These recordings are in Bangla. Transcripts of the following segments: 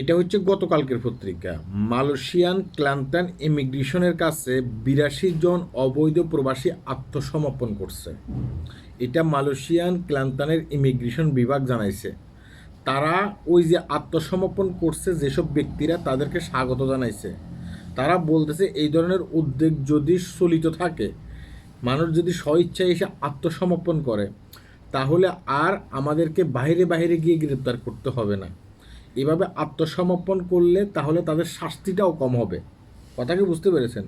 এটা হচ্ছে গতকালকের পত্রিকা। মালয়েশিয়ান ক্লান্তান ইমিগ্রেশনের কাছে বিরাশি জন অবৈধ প্রবাসী আত্মসমর্পণ করছে। এটা মালয়েশিয়ান ক্লান্তানের ইমিগ্রেশন বিভাগ জানাইছে। তারা ওই যে আত্মসমর্পণ করছে যেসব ব্যক্তিরা তাদেরকে স্বাগত জানাইছে। তারা বলতেছে, এই ধরনের উদ্যোগ যদি চলিত থাকে, মানুষ যদি স্বইচ্ছায় এসে আত্মসমর্পণ করে, তাহলে আর আমাদেরকে বাইরে বাইরে গিয়ে গ্রেপ্তার করতে হবে না। এভাবে আত্মসমর্পণ করলে তাহলে তাদের শাস্তিটাও কম হবে। কথা কি বুঝতে পেরেছেন?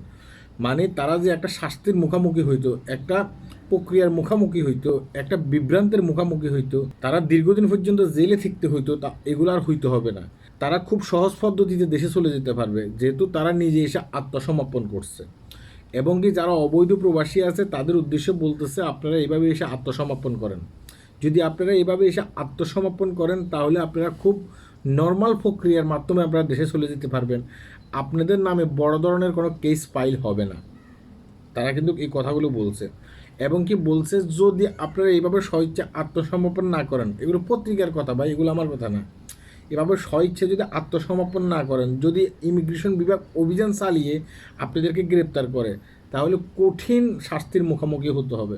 মানে তারা যে একটা শাস্তির মুখোমুখি হইতো, একটা প্রক্রিয়ার মুখোমুখি হইতো, একটা বিভ্রান্তের মুখোমুখি হইতো, তারা দীর্ঘদিন পর্যন্ত জেলে থাকতে হইতো, তা এগুলো আর হইতে হবে না। তারা খুব সহজ পদ্ধতিতে দেশে চলে যেতে পারবে, যেহেতু তারা নিজে এসে আত্মসমর্পণ করছে। এবং কি যারা অবৈধ প্রবাসী আছে, তাদের উদ্দেশ্যে বলতেছে, আপনারা এইভাবে এসে আত্মসমর্পণ করেন। যদি আপনারা এভাবে এসে আত্মসমর্পণ করেন, তাহলে আপনারা খুব নর্মাল প্রক্রিয়ার মাধ্যমে আপনারা দেশে চলে যেতে পারবেন। আপনাদের নামে বড় ধরনের কোনো কেস ফাইল হবে না। তারা কিন্তু এই কথাগুলো বলছে। এবং কি বলছে যদি আপনারা এইভাবে স্বইচ্ছা আত্মসমর্পণ না করেন, এগুলো পত্রিকার কথা বা এগুলো আমার কথা না। এভাবে স্বইচ্ছে যদি আত্মসমর্পণ না করেন, যদি ইমিগ্রেশন বিভাগ অভিযান চালিয়ে আপনাদেরকে গ্রেপ্তার করে, তাহলে কঠিন শাস্তির মুখোমুখি হতে হবে।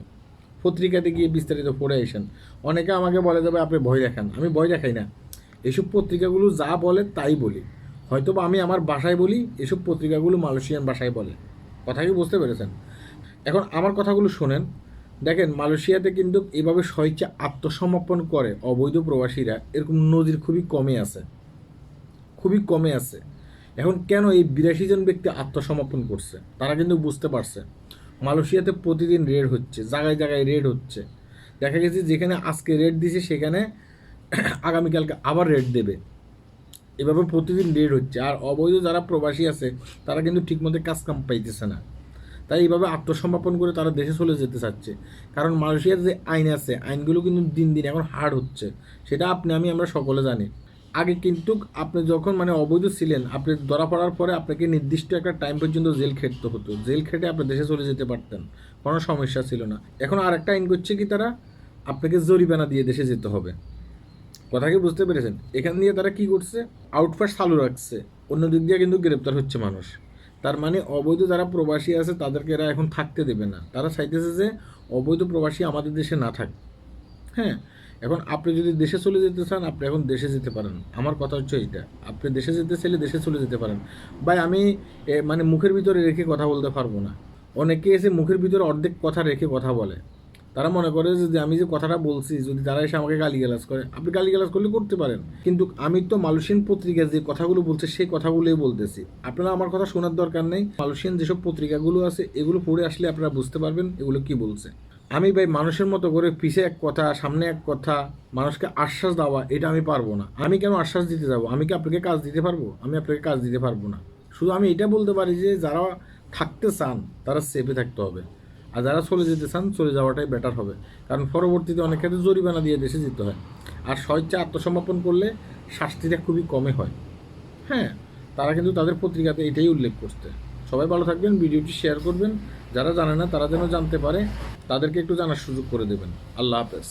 পত্রিকাতে গিয়ে বিস্তারিত পড়ে আসেন। অনেকে আমাকে বলে যাবে আপনি ভয় দেখান। আমি ভয় দেখাই না। এসব পত্রিকাগুলো যা বলে তাই বলি। হয়তো বা আমি আমার বাসায় বলি, এসব পত্রিকাগুলো মালয়েশিয়ান ভাষায় বলে। কথা কি বুঝতে পেরেছেন? এখন আমার কথাগুলো শোনেন। দেখেন, মালয়েশিয়াতে কিন্তু এভাবে স্বইচ্ছা আত্মসমর্পণ করে অবৈধ প্রবাসীরা এরকম নজির খুবই কমে আছে। খুবই কমে আছে। এখন কেন এই বিরাশি জন ব্যক্তি আত্মসমর্পণ করছে? তারা কিন্তু বুঝতে পারছে। মালয়েশিয়াতে প্রতিদিন রেড হচ্ছে, জায়গায় জায়গায় রেড হচ্ছে। দেখা গেছে যেখানে আজকে রেড দিছে, সেখানে আগামীকালকে আবার রেড দেবে। এভাবে প্রতিদিন রেড হচ্ছে। আর অবৈধ যারা প্রবাসী আছে, তারা কিন্তু ঠিকমতো কাজ কাম পাইতেছে না। তাই এইভাবে আত্মসমর্পণ করে তারা দেশে চলে যেতে চাচ্ছে। কারণ মালয়েশিয়ার যে আইন আছে, আইনগুলো কিন্তু দিন দিন এখন হার্ড হচ্ছে। সেটা আপনি, আমি, আমরা সকলে জানি। আগে কিন্তু আপনি যখন মানে অবৈধ ছিলেন, আপনি ধরা পড়ার পরে আপনাকে নির্দিষ্ট একটা টাইম পর্যন্ত জেল খেটতে হতো। জেল খেটে আপনি দেশে চলে যেতে পারতেন। কোনো সমস্যা ছিল না। এখন আর একটা আইন করছে কি তারা? আপনাকে জরিমানা দিয়ে দেশে যেতে হবে। কথা কি বুঝতে পেরেছেন? এখান দিয়ে তারা কি করছে? আউটপাস চালু রাখছে। অন্য দিক দিয়ে কিন্তু গ্রেপ্তার হচ্ছে মানুষ। তার মানে অবৈধ যারা প্রবাসী আছে, তাদেরকে এরা এখন থাকতে দেবে না। তারা চাইতেছে যে অবৈধ প্রবাসী আমাদের দেশে না থাক। হ্যাঁ? এখন আপনি যদি দেশে চলে যেতে চান, আপনি এখন দেশে যেতে পারেন। আমার কথা হচ্ছে এইটা। আপনি দেশে যেতে চাইলে দেশে চলে যেতে পারেন। ভাই, আমি মানে মুখের ভিতরে রেখে কথা বলতে পারব না। অনেকে এসে মুখের ভিতরে অর্ধেক কথা রেখে কথা বলে। তারা মনে করে যে আমি যে কথাটা বলছি, যদি তারা এসে আমাকে গালিগালাজ করে, আপনি গালিগালাজ করলে করতে পারেন। কিন্তু আমি তো মালুসিন পত্রিকা যে কথাগুলো বলছে, সেই কথাগুলোই বলতেছি। আপনারা আমার কথা শোনার দরকার নেই। মালুসিন যেসব পত্রিকাগুলো আছে, এগুলো পড়ে আসলে আপনারা বুঝতে পারবেন এগুলো কি বলছে। আমি ভাই, মানুষের মতো করে পিছে এক কথা, সামনে এক কথা, মানুষকে আশ্বাস দেওয়া, এটা আমি পারব না। আমি কেন আশ্বাস দিতে যাব? আমি কি আপনাকে কাজ দিতে পারব? আমি আপনাকে কাজ দিতে পারব না। শুধু আমি এটা বলতে পারি যে, যারা থাকতে চান, তারা সেফে থাকতে হবে। আর যারা চলে যেতে চান, চলে যাওয়াটাই বেটার হবে। কারণ পরবর্তীতে অনেক ক্ষেত্রে জরিমানা দিয়ে দেশে যেতে হয়। আর স্বেচ্ছা আত্মসমর্পণ করলে শাস্তিটা খুবই কমে হয়। হ্যাঁ তারা কিন্তু তাদের পত্রিকাতে এটাই উল্লেখ করতে সবাই ভালো থাকবেন, ভিডিওটি শেয়ার করবেন। যারা জানে না, তারা যেন জানতে পারে, তাদেরকে একটু জানার সুযোগ করে দেবেন। আল্লাহ হাফেজ।